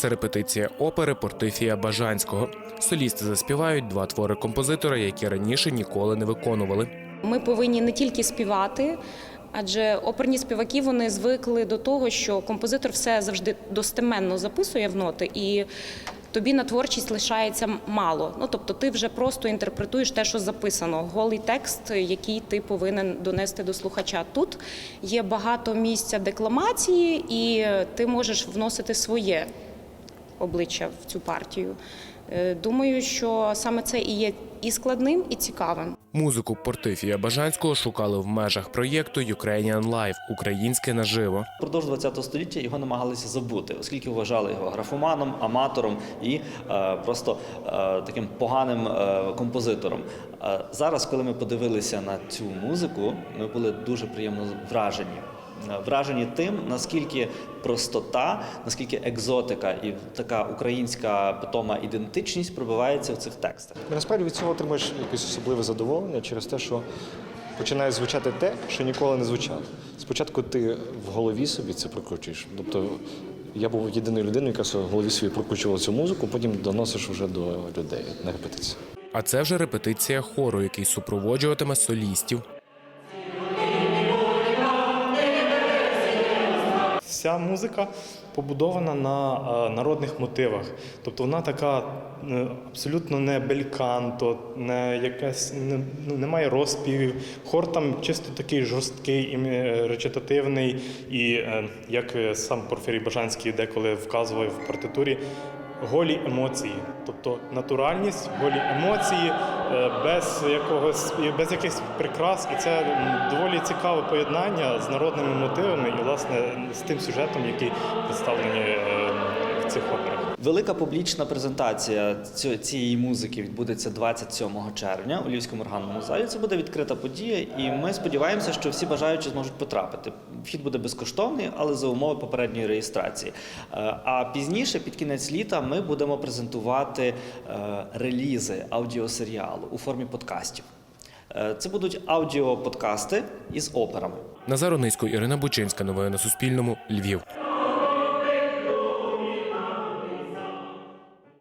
Це репетиція опери Портифія Бажанського. Солісти заспівають два твори композитора, які раніше ніколи не виконували. Ми повинні не тільки співати, адже оперні співаки вони звикли до того, що композитор все завжди достеменно записує в ноти, і тобі на творчість лишається мало. Ну тобто, ти вже просто інтерпретуєш те, що записано, голий текст, який ти повинен донести до слухача. Тут є багато місця декламації, і ти можеш вносити своє обличчя в цю партію. Е, Думаю, що саме це і є і складним, і цікавим. Музику Портифія Бажанського шукали в межах проєкту Ukrainian Live – Українське наживо. Впродовж ХХ століття його намагалися забути, оскільки вважали його графоманом, аматором і е, просто е, таким поганим е, композитором. Е, зараз, коли ми подивилися на цю музику, ми були дуже приємно вражені. Е, Вражені тим, наскільки простота, наскільки екзотика і така українська питома ідентичність пробивається в цих текстах. Насправді від цього отримаєш якесь особливе задоволення через те, що починає звучати те, що ніколи не звучало. Спочатку ти в голові собі це прокручуєш. Тобто я був єдиною людиною, яка в голові собі прокручувала цю музику, потім доносиш вже до людей на репетиції. А це вже репетиція хору, який супроводжуватиме солістів. Вся музика побудована на е, народних мотивах. Тобто вона така е, абсолютно не бельканто, не якась не, ну, немає розпівів. Хор там чисто такий жорсткий і е, речитативний, і як сам Порфірій Бажанський деколи вказував в партитурі. Голі емоції, тобто натуральність, голі емоції, без якогось без якихось прикрас, і це доволі цікаве поєднання з народними мотивами і власне з тим сюжетом, який представлений е, цих операх. Велика публічна презентація цієї музики відбудеться 27 червня у Львівському органному залі. Це буде відкрита подія, і ми сподіваємося, що всі бажаючі зможуть потрапити. Вхід буде безкоштовний, але за умови попередньої реєстрації. Е, А пізніше, під кінець літа, ми будемо презентувати е, релізи аудіосеріалу у формі подкастів. Е, Це будуть аудіоподкасти із операми. Назар Онисько, Ірина Бучинська. Новини на Суспільному. Львів.